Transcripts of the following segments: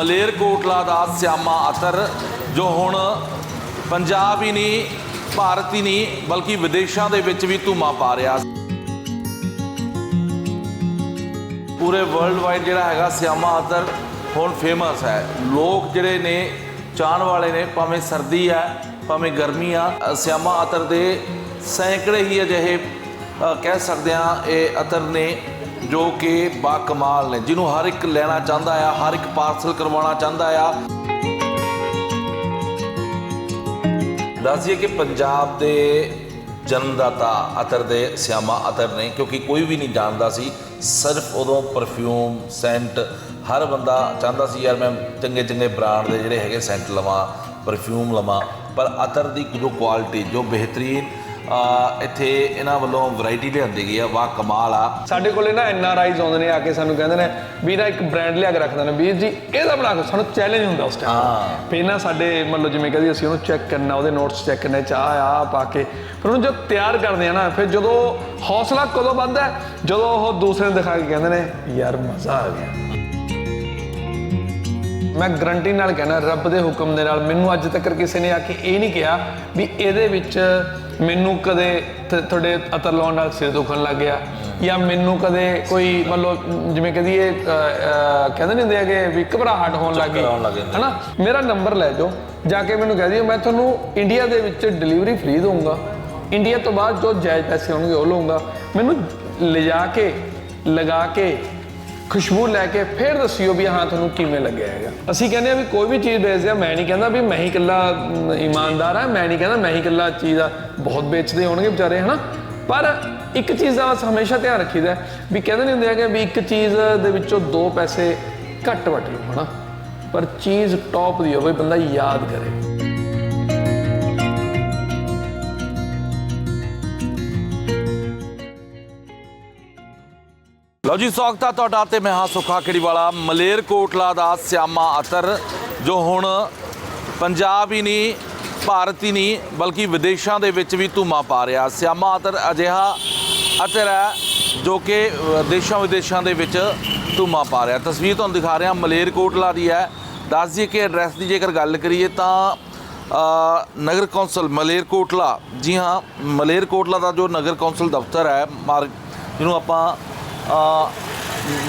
ਮਲੇਰਕੋਟਲਾ ਦਾ ਸਿਆਮਾ ਅਤਰ, ਜੋ ਹੁਣ ਪੰਜਾਬ ਹੀ ਨਹੀਂ, ਭਾਰਤ ਹੀ ਨਹੀਂ, ਬਲਕਿ ਵਿਦੇਸ਼ਾਂ ਦੇ ਵਿੱਚ ਵੀ ਧੂਮਾ ਪਾ ਰਿਹਾ ਪੂਰੇ ਵਰਲਡ ਵਾਈਡ ਜਿਹੜਾ ਹੈਗਾ ਸਿਆਮਾ ਅਤਰ ਹੁਣ ਫੇਮਸ ਹੈ। ਲੋਕ ਜਿਹੜੇ ਨੇ, ਚਾਹਣ ਵਾਲੇ ਨੇ, ਭਾਵੇਂ ਸਰਦੀ ਆ, ਭਾਵੇਂ ਗਰਮੀ ਆ ਸਿਆਮਾ ਅਤਰ ਦੇ ਸੈਂਕੜੇ ਹੀ ਅਜਿਹੇ ਕਹਿ ਸਕਦੇ ਆ ਇਹ ਅਤਰ ਨੇ ਜੋ ਕਿ ਬਾ ਕਮਾਲ ਨੇ, ਜਿਹਨੂੰ ਹਰ ਇੱਕ ਲੈਣਾ ਚਾਹੁੰਦਾ ਆ, ਹਰ ਇੱਕ ਪਾਰਸਲ ਕਰਵਾਉਣਾ ਚਾਹੁੰਦਾ ਆ। ਦੱਸਿਏ ਕਿ ਪੰਜਾਬ ਦੇ ਜਨਮਦਾਤਾ ਅਤਰ ਦੇ ਸਿਆਮਾ ਅਤਰ ਨੇ, ਕਿਉਂਕਿ ਕੋਈ ਵੀ ਨਹੀਂ ਜਾਣਦਾ ਸੀ, ਸਿਰਫ ਉਦੋਂ ਪਰਫਿਊਮ ਸੈਂਟ ਹਰ ਬੰਦਾ ਚਾਹੁੰਦਾ ਸੀ, ਯਾਰ ਮੈਂ ਚੰਗੇ ਚੰਗੇ ਬ੍ਰਾਂਡ ਦੇ ਜਿਹੜੇ ਹੈਗੇ ਸੈਂਟ ਲਵਾਂ ਪਰਫਿਊਮ ਲਵਾਂ, ਪਰ ਅਤਰ ਦੀ ਜੋ ਕੁਆਲਿਟੀ ਜੋ ਬਿਹਤਰੀਨ ਇੱਥੇ ਇਹਨਾਂ ਵੱਲੋਂ ਵੈਰਾਈਟੀ ਲਿਆਂਦੀ ਗਈ ਆ ਵਾਹ ਕਮਾਲ ਆ। ਸਾਡੇ ਕੋਲੇ ਨਾ ਐਨ ਆਰ ਆਈਜ਼ ਆਉਂਦੇ ਨੇ ਆ ਕੇ ਸਾਨੂੰ ਕਹਿੰਦੇ ਨੇ ਵੀ ਨਾ ਇੱਕ ਬ੍ਰਾਂਡ ਲਿਆ ਕੇ ਰੱਖਦੇ ਨੇ। ਵੀਰ ਜੀ ਇਹਦਾ ਬਣਾ ਕੇ ਸਾਨੂੰ ਚੈਲੰਜ ਹੁੰਦਾ ਉਸ ਟਾਈਮ ਹਾਂ। ਫਿਰ ਨਾ ਸਾਡੇ ਮਤਲਬ ਜਿਵੇਂ ਕਹਦੀ ਅਸੀਂ ਉਹਨੂੰ ਚੈੱਕ ਕਰਨਾ ਉਹਦੇ ਨੋਟਸ ਚੈੱਕ ਕਰਨੇ ਚਾਹ ਆ ਪਾ ਕੇ। ਫਿਰ ਉਹਨੂੰ ਜਦ ਤਿਆਰ ਕਰਦੇ ਆ ਨਾ ਫਿਰ ਜਦੋਂ ਹੌਸਲਾ ਕਦੋਂ ਵੱਧਦਾ ਹੈ? ਜਦੋਂ ਉਹ ਦੂਸਰੇ ਨੂੰ ਦਿਖਾ ਕੇ ਕਹਿੰਦੇ ਨੇ ਯਾਰ ਮਜ਼ਾ ਆ ਗਿਆ। ਮੈਂ ਗਰੰਟੀ ਨਾਲ ਕਹਿਣਾ ਰੱਬ ਦੇ ਹੁਕਮ ਦੇ ਨਾਲ ਮੈਨੂੰ ਅੱਜ ਤੱਕ ਕਿਸੇ ਨੇ ਆ ਕੇ ਇਹ ਨਹੀਂ ਕਿਹਾ ਵੀ ਇਹਦੇ ਵਿੱਚ ਮੈਨੂੰ ਕਦੇ ਤ- ਤੁਹਾਡੇ ਅਤਰ ਲਾਉਣ ਨਾਲ ਸਿਰ ਦੁਖਣ ਲੱਗ ਗਿਆ ਜਾਂ ਮੈਨੂੰ ਕਦੇ ਕੋਈ ਮਤਲਬ ਜਿਵੇਂ ਕਹਦੀ ਇਹ ਕਹਿੰਦੇ ਨਹੀਂ ਹੁੰਦੇ ਕਿ ਵੀ ਘਬਰਾਹਟ ਹੋਣ ਲੱਗ ਗਈ ਆਉਣ ਲੱਗ ਜਾਂਦੀ। ਹਨਾ? ਮੇਰਾ ਨੰਬਰ ਲੈ ਜਾਓ ਜਾ ਕੇ ਮੈਨੂੰ ਕਹਿ ਦਿਓ ਮੈਂ ਤੁਹਾਨੂੰ ਇੰਡੀਆ ਦੇ ਵਿੱਚ ਡਿਲੀਵਰੀ ਫ੍ਰੀ ਦਊਂਗਾ। ਇੰਡੀਆ ਤੋਂ ਬਾਅਦ ਜੋ ਜਾਇਜ਼ ਪੈਸੇ ਹੋਣਗੇ ਉਹ ਲਊਂਗਾ। ਮੈਨੂੰ ਲਿਜਾ ਕੇ ਲਗਾ ਕੇ ਖੁਸ਼ਬੂ ਲੈ ਕੇ ਫਿਰ ਦੱਸਿਓ ਵੀ ਹਾਂ ਤੁਹਾਨੂੰ ਕਿਵੇਂ ਲੱਗਿਆ ਹੈਗਾ। ਅਸੀਂ ਕਹਿੰਦੇ ਆ ਵੀ ਕੋਈ ਵੀ ਚੀਜ਼ ਵੇਚਦੇ ਆ, ਮੈਂ ਨਹੀਂ ਕਹਿੰਦਾ ਵੀ ਮੈਂ ਹੀ ਇਕੱਲਾ ਇਮਾਨਦਾਰ ਆ, ਮੈਂ ਨਹੀਂ ਕਹਿੰਦਾ ਮੈਂ ਹੀ ਇਕੱਲਾ ਚੀਜ਼ ਆ, ਬਹੁਤ ਵੇਚਦੇ ਹੋਣਗੇ ਵਿਚਾਰੇ, ਹਨਾ? ਪਰ ਇੱਕ ਚੀਜ਼ ਦਾ ਹਮੇਸ਼ਾ ਧਿਆਨ ਰੱਖੀਦਾ ਵੀ ਕਹਿੰਦੇ ਨਹੀਂ ਹੁੰਦੇ ਹੈਗੇ ਵੀ ਇੱਕ ਚੀਜ਼ ਦੇ ਵਿੱਚੋਂ ਦੋ ਪੈਸੇ ਘੱਟ ਵਟ ਲਓ, ਹਨਾ? ਪਰ ਚੀਜ਼ ਟੌਪ ਦੀ ਹੋਵੇ, ਬੰਦਾ ਯਾਦ ਕਰੇ। ਲਓ ਜੀ, ਸਵਾਗਤ ਹੈ ਤੁਹਾਡਾ ਤੇ ਮੈਂ ਹਾਂ ਸੁਖਾ ਖੇੜੀਵਾਲਾ। ਮਲੇਰਕੋਟਲਾ ਦਾ ਸਿਆਮਾ ਅਤਰ, ਜੋ ਹੁਣ ਪੰਜਾਬ ਹੀ ਨਹੀਂ, ਭਾਰਤ ਹੀ ਨਹੀਂ, ਬਲਕਿ ਵਿਦੇਸ਼ਾਂ ਦੇ ਵਿੱਚ ਵੀ ਧੂਮਾ ਪਾ ਰਿਹਾ। ਸਿਆਮਾ ਅਤਰ ਅਜਿਹਾ ਅਤਰ ਹੈ ਜੋ ਕਿ ਦੇਸ਼ਾਂ ਵਿਦੇਸ਼ਾਂ ਦੇ ਵਿੱਚ ਧੂਮਾ ਪਾ ਰਿਹਾ। ਤਸਵੀਰ ਤੁਹਾਨੂੰ ਦਿਖਾ ਰਿਹਾ, ਮਲੇਰਕੋਟਲਾ ਦੀ ਹੈ। ਦੱਸ ਦਈਏ ਕਿ ਐਡਰੈਸ ਦੀ ਜੇਕਰ ਗੱਲ ਕਰੀਏ ਤਾਂ ਨਗਰ ਕੌਂਸਲ ਮਲੇਰਕੋਟਲਾ। ਜੀ ਹਾਂ, ਮਲੇਰਕੋਟਲਾ ਦਾ ਜੋ ਨਗਰ ਕੌਂਸਲ ਦਫ਼ਤਰ ਹੈ ਮਾਰ ਜਿਹਨੂੰ ਆਪਾਂ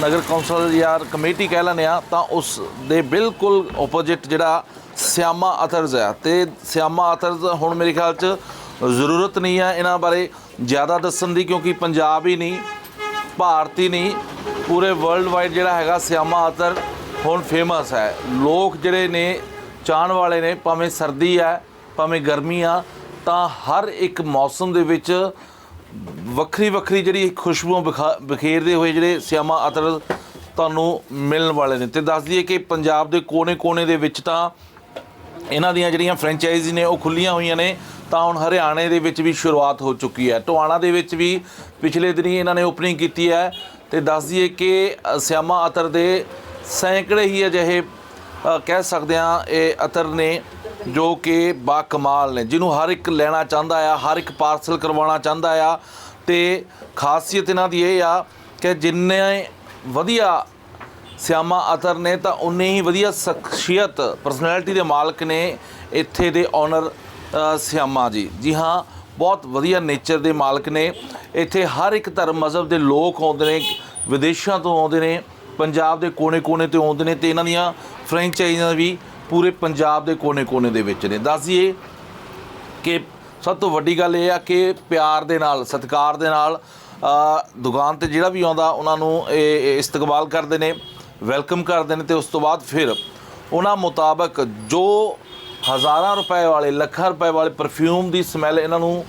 ਨਗਰ ਕੌਂਸਲ ਜਾਂ ਕਮੇਟੀ ਕਹਿ ਲੈਂਦੇ ਆ, ਤਾਂ ਉਸ ਦੇ ਬਿਲਕੁਲ ਆਪੋਜ਼ਿਟ ਜਿਹੜਾ ਸਿਆਮਾ ਅਥਰਜ਼ ਹੈ ਤੇ ਸਿਆਮਾ ਅਥਰਜ਼ ਹੁਣ ਮੇਰੇ ਖਿਆਲ 'ਚ ਜ਼ਰੂਰਤ ਨਹੀਂ ਹੈ ਇਹਨਾਂ ਬਾਰੇ ਜ਼ਿਆਦਾ ਦੱਸਣ ਦੀ, ਕਿਉਂਕਿ ਪੰਜਾਬ ਹੀ ਨਹੀਂ, ਭਾਰਤੀ ਨਹੀਂ, ਪੂਰੇ ਵਰਲਡ ਵਾਈਡ ਜਿਹੜਾ ਹੈਗਾ ਸਿਆਮਾ ਅਤਰ ਹੁਣ ਫੇਮਸ ਹੈ। ਲੋਕ ਜਿਹੜੇ ਨੇ, ਚਾਹਣ ਵਾਲੇ ਨੇ, ਭਾਵੇਂ ਸਰਦੀ ਹੈ ਭਾਵੇਂ ਗਰਮੀ ਆ, ਤਾਂ ਹਰ ਇੱਕ ਮੌਸਮ ਦੇ ਵਿੱਚ ਵੱਖਰੀ ਵੱਖਰੀ ਜਿਹੜੀ ਖੁਸ਼ਬੂਆਂ ਵਿਖਾ- ਬਿਖੇਰਦੇ ਹੋਏ ਜਿਹੜੇ ਸਿਆਮਾ ਅਤਰ ਤੁਹਾਨੂੰ ਮਿਲਣ ਵਾਲੇ ਨੇ। ਤੇ ਦੱਸ ਦਈਏ ਕਿ ਪੰਜਾਬ ਦੇ ਕੋਨੇ-ਕੋਨੇ ਦੇ ਵਿੱਚ ਤਾਂ ਇਹਨਾਂ ਦੀਆਂ ਜਿਹੜੀਆਂ ਫਰੈਂਚਾਈਜ਼ੀ ਨੇ ਉਹ ਖੁੱਲੀਆਂ ਹੋਈਆਂ ਨੇ। ਤਾਂ ਹੁਣ ਹਰਿਆਣੇ ਦੇ ਵਿੱਚ ਵੀ ਸ਼ੁਰੂਆਤ ਹੋ ਚੁੱਕੀ ਹੈ। ਟੋਆਣਾ ਦੇ ਵਿੱਚ ਵੀ ਪਿਛਲੇ ਦਿਨੀ ਇਹਨਾਂ ਨੇ ਓਪਨਿੰਗ ਕੀਤੀ ਹੈ। ਤੇ ਦੱਸ ਦਈਏ ਕਿ ਸਿਆਮਾ ਅਤਰ ਦੇ ਸੈਂਕੜੇ ਹੀ ਅਜਿਹੇ ਕਹਿ ਸਕਦੇ ਆ ਇਹ ਅਤਰ ਨੇ ਜੋ ਕਿ ਬਾ ਕਮਾਲ ਨੇ, ਜਿਹਨੂੰ ਹਰ ਇੱਕ ਲੈਣਾ ਚਾਹੁੰਦਾ ਆ, ਹਰ ਇੱਕ ਪਾਰਸਲ ਕਰਵਾਉਣਾ ਚਾਹੁੰਦਾ ਆ। ਤੇ ਖਾਸੀਅਤ ਇਹਨਾਂ ਦੀ ਇਹ ਆ ਕਿ ਜਿੰਨੇ ਵਧੀਆ ਸਿਆਮਾ ਅਤਰ ਨੇ, ਤਾਂ ਉਨੇ ਹੀ ਵਧੀਆ ਸ਼ਖਸੀਅਤ ਪਰਸਨੈਲਿਟੀ ਦੇ ਮਾਲਕ ਨੇ ਇੱਥੇ ਦੇ ਓਨਰ ਸਿਆਮਾ ਜੀ। ਜੀ ਹਾਂ, ਬਹੁਤ ਵਧੀਆ ਨੇਚਰ ਦੇ ਮਾਲਕ ਨੇ। ਇੱਥੇ ਹਰ ਇੱਕ ਧਰਮ ਮਜ਼ਹਬ ਦੇ ਲੋਕ ਆਉਂਦੇ ਨੇ, ਵਿਦੇਸ਼ਾਂ ਤੋਂ ਆਉਂਦੇ ਨੇ, ਪੰਜਾਬ ਦੇ ਕੋਨੇ-ਕੋਨੇ ਤੋਂ ਆਉਂਦੇ ਨੇ, ਤੇ ਇਹਨਾਂ ਦੀਆਂ ਫਰੈਂਚਾਈਜ਼ਾਂ ਵੀ ਪੂਰੇ ਪੰਜਾਬ ਦੇ ਕੋਨੇ-ਕੋਨੇ ਦੇ ਵਿੱਚ ਨੇ। ਦੱਸ ਦਈਏ ਕਿ ਸਭ ਤੋਂ ਵੱਡੀ ਗੱਲ ਇਹ ਆ ਕਿ ਪਿਆਰ ਦੇ ਨਾਲ, ਸਤਿਕਾਰ ਦੇ ਨਾਲ ਦੁਕਾਨ ਤੇ ਜਿਹੜਾ ਵੀ ਆਉਂਦਾ, ਉਹਨਾਂ ਨੂੰ ਇਹ ਇਹ ਇਸਤਕਬਾਲ ਕਰਦੇ ਨੇ, ਵੈਲਕਮ ਕਰਦੇ ਨੇ ਤੇ ਉਸ ਤੋਂ ਬਾਅਦ ਫਿਰ ਉਹਨਾਂ ਮੁਤਾਬਕ ਜੋ ਹਜ਼ਾਰਾਂ ਰੁਪਏ ਵਾਲੇ, ਲੱਖਾਂ ਰੁਪਏ ਵਾਲੇ ਪਰਫਿਊਮ ਦੀ ਸਮੈਲ ਇਹਨਾਂ ਨੂੰ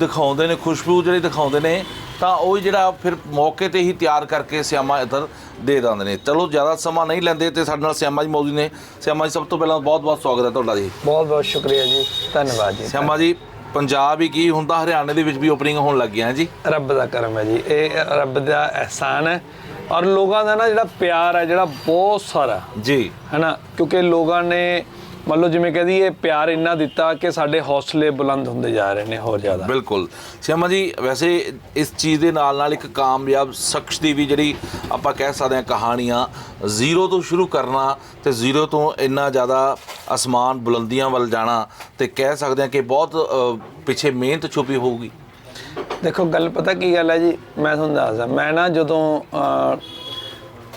ਦਿਖਾਉਂਦੇ ਨੇ, ਖੁਸ਼ਬੂ ਜਿਹੜੀ ਦਿਖਾਉਂਦੇ ਨੇ ਤਾਂ ਉਹ ਜਿਹੜਾ ਫਿਰ ਮੌਕੇ ਤੇ ਹੀ ਤਿਆਰ ਕਰਕੇ ਸਿਆਮਾ ਇਧਰ ਦੇ ਦਿੰਦੇ ਨੇ। ਚਲੋ ਜ਼ਿਆਦਾ ਸਮਾਂ ਨਹੀਂ ਲੈਂਦੇ ਤੇ ਸਾਡੇ ਨਾਲ ਸਿਆਮਾ ਜੀ ਮੌਜੂਦ ਨੇ। ਸਿਆਮਾ ਜੀ ਸਭ ਤੋਂ ਪਹਿਲਾਂ ਬਹੁਤ ਬਹੁਤ ਸਵਾਗਤ ਹੈ ਤੁਹਾਡਾ ਜੀ। ਬਹੁਤ ਬਹੁਤ ਸ਼ੁਕਰੀਆ ਜੀ। ਧੰਨਵਾਦ ਜੀ। ਸ਼ਮਾ ਜੀ ਪੰਜਾਬ ਹੀ ਕੀ ਹੁੰਦਾ? ਹਰਿਆਣੇ ਦੇ ਵਿੱਚ ਵੀ ਓਪਨਿੰਗ ਹੋਣ ਲੱਗ ਗਿਆ ਜੀ। ਰੱਬ ਦਾ ਕਰਮ ਹੈ ਜੀ। ਇਹ ਰੱਬ ਦਾ ਅਹਿਸਾਨ ਹੈ। ਔਰ ਲੋਕਾਂ ਦਾ ਨਾ ਜਿਹੜਾ ਪਿਆਰ ਹੈ ਜਿਹੜਾ ਬਹੁਤ ਸਾਰਾ। ਜੀ। ਹੈਨਾ? ਕਿਉਂਕਿ ਲੋਕਾਂ ਨੇ ਮੰਨ ਲਓ ਜਿਵੇਂ ਕਹਦੀ ਇਹ ਪਿਆਰ ਇੰਨਾ ਦਿੱਤਾ ਕਿ ਸਾਡੇ ਹੌਸਲੇ ਬੁਲੰਦ ਹੁੰਦੇ ਜਾ ਰਹੇ ਨੇ ਹੋਰ ਜ਼ਿਆਦਾ। ਬਿਲਕੁਲ। ਸਿਆਮਾ ਜੀ ਵੈਸੇ ਇਸ ਚੀਜ਼ ਦੇ ਨਾਲ ਨਾਲ ਇੱਕ ਕਾਮਯਾਬ ਸ਼ਖਸ ਦੀ ਵੀ ਜਿਹੜੀ ਆਪਾਂ ਕਹਿ ਸਕਦੇ ਹਾਂ ਕਹਾਣੀਆਂ ਜ਼ੀਰੋ ਤੋਂ ਸ਼ੁਰੂ ਕਰਨਾ ਤੇ ਜ਼ੀਰੋ ਤੋਂ ਇੰਨਾ ਜ਼ਿਆਦਾ ਅਸਮਾਨ ਬੁਲੰਦੀਆਂ ਵੱਲ ਜਾਣਾ ਤੇ ਕਹਿ ਸਕਦੇ ਹਾਂ ਕਿ ਬਹੁਤ ਪਿੱਛੇ ਮਿਹਨਤ ਛੁਪੀ ਹੋਊਗੀ। ਦੇਖੋ ਗੱਲ ਪਤਾ ਕੀ ਗੱਲ ਹੈ ਜੀ? ਮੈਂ ਤੁਹਾਨੂੰ ਦੱਸਦਾ ਮੈਂ ਨਾ ਜਦੋਂ